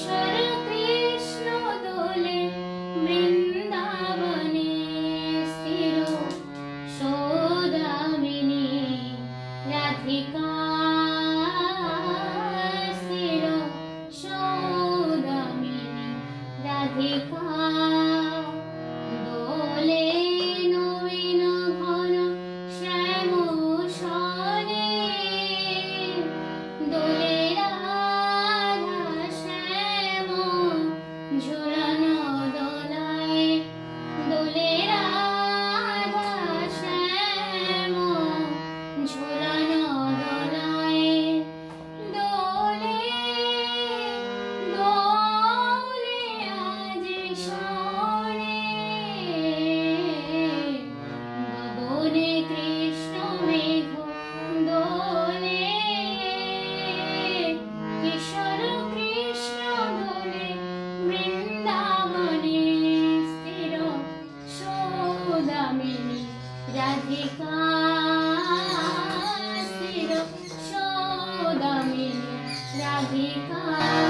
Ishwar Krishna Dole Radhika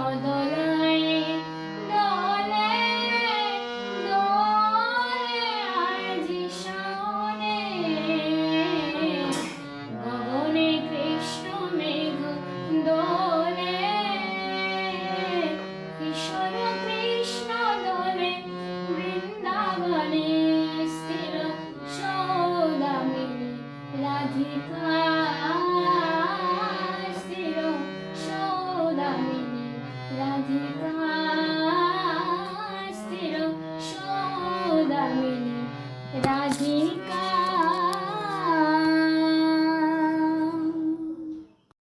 Radhika